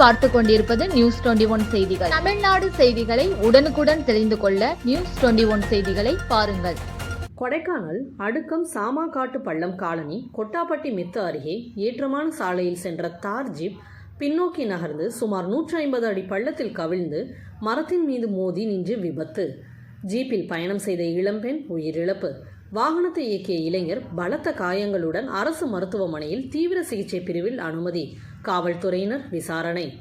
பார்த்து கொண்டிருப்பது news twenty one செய்திகள். தமிழ்நாடு செய்திகளை உடனுக்குடன் தெரிந்து கொள்ள நியூஸ் டுவெண்டி ஒன் செய்திகளை பாருங்கள். கொடைக்கானல் அடுக்கம் சாமாக்காட்டு பள்ளம் காலனி கொட்டாப்பட்டி மித்து அருகே ஏற்றமான சாலையில் சென்ற தார் ஜீப் பின்னோக்கி நகர்ந்து சுமார் நூற்றி ஐம்பது அடி பள்ளத்தில் கவிழ்ந்து மரத்தின் மீது மோதி நின்று விபத்து. ஜீப்பில் பயணம் செய்த இளம்பெண் உயிரிழப்பு. வாகனத்தை இயக்கிய இளைஞர் பலத்த காயங்களுடன் அரசு மருத்துவமனையில் தீவிர சிகிச்சை பிரிவில் அனுமதி. காவல்துறையினர் விசாரணை.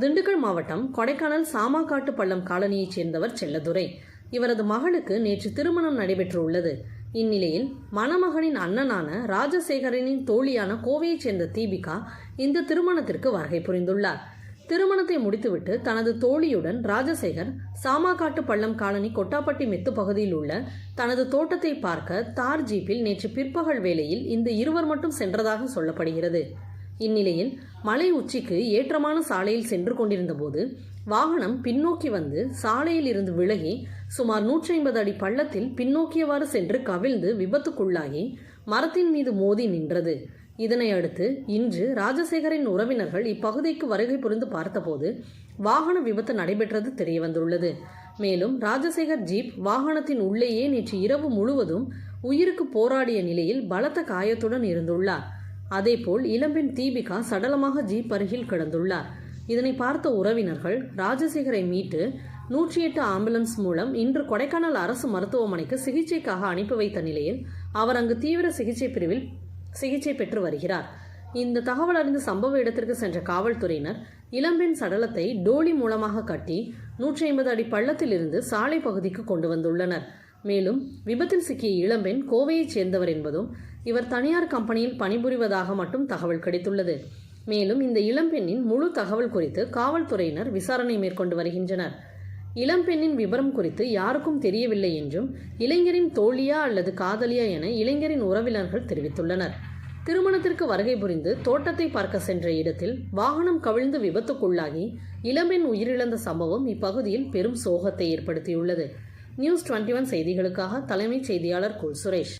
திண்டுக்கல் மாவட்டம் கொடைக்கானல் சாமாக்காட்டு பள்ளம் காலனியைச் சேர்ந்தவர் செல்லதுரை. இவரது மகளுக்கு நேற்று திருமணம் நடைபெற்றுள்ளது. இந்நிலையில் மணமகனின் அண்ணனான ராஜசேகரனின் தோழியான கோவையைச் சேர்ந்த தீபிகா இந்த திருமணத்திற்கு வருகை புரிந்துள்ளார். திருமணத்தை முடித்துவிட்டு தனது தோழியுடன் ராஜசேகர் சாமாக்காட்டு பள்ளம் காலனி கொட்டாப்பட்டி மெத்து பகுதியில் உள்ள தனது தோட்டத்தை பார்க்க தார் ஜீப்பில் நேற்று பிற்பகல் வேளையில் இந்த இருவர் மட்டும் சென்றதாக சொல்லப்படுகிறது. இந்நிலையில் மலை உச்சிக்கு ஏற்றமான சாலையில் சென்று கொண்டிருந்தபோது வாகனம் பின்னோக்கி வந்து சாலையில் இருந்து விலகி சுமார் நூற்றி ஐம்பது அடி பள்ளத்தில் பின்னோக்கியவாறு சென்று கவிழ்ந்து விபத்துக்குள்ளாகி மரத்தின் மீது மோதி நின்றது. இதனை அடுத்து இன்று ராஜசேகரின் உறவினர்கள் இப்பகுதிக்கு வருகை புரிந்து பார்த்தபோது வாகன விபத்து நடைபெற்றது தெரியவந்துள்ளது. மேலும் ராஜசேகர் ஜீப் வாகனத்தின் உள்ளேயே நேற்று இரவு முழுவதும் உயிருக்கு போராடிய நிலையில் பலத்த காயத்துடன் இருந்துள்ளார். அதேபோல் இளம்பெண் தீபிகா சடலமாக ஜீப் அருகில் கிடந்துள்ளார். இதனை பார்த்த உறவினர்கள் ராஜசேகரை மீட்டு நூற்றி எட்டு ஆம்புலன்ஸ் மூலம் இன்று கொடைக்கானல் அரசு மருத்துவமனைக்கு சிகிச்சைக்காக அனுப்பி வைத்த நிலையில் அவர் அங்கு தீவிர சிகிச்சை பிரிவில் சிகிச்சை பெற்று வருகிறார். இந்த தகவல் அறிந்து சம்பவ இடத்திற்கு சென்ற காவல்துறையினர் இளம்பெண் சடலத்தை டோலி மூலமாக கட்டி நூற்றி ஐம்பது அடி பள்ளத்திலிருந்து சாலை பகுதிக்கு கொண்டு வந்துள்ளனர். மேலும் விபத்தில் சிக்கிய இளம்பெண் கோவையைச் சேர்ந்தவர் என்பதும் இவர் தனியார் கம்பெனியில் பணிபுரிவதாக மட்டும் தகவல் கிடைத்துள்ளது. மேலும் இந்த இளம்பெண்ணின் முழு தகவல் குறித்து காவல்துறையினர் விசாரணை மேற்கொண்டு வருகின்றனர். இளம்பெண்ணின் விவரம் குறித்து யாருக்கும் தெரியவில்லை என்றும் இளைஞரின் தோழியா அல்லது காதலியா என இளைஞரின் உறவினர்கள் தெரிவித்துள்ளனர். திருமணத்திற்கு வருகை புரிந்து தோட்டத்தை பார்க்க சென்ற இடத்தில் வாகனம் கவிழ்ந்து விபத்துக்குள்ளாகி இளம்பெண் உயிரிழந்த சம்பவம் இப்பகுதியில் பெரும் சோகத்தை ஏற்படுத்தியுள்ளது. நியூஸ் டுவெண்ட்டி ஒன் செய்திகளுக்காக தலைமைச் செய்தியாளர் குல் சுரேஷ்.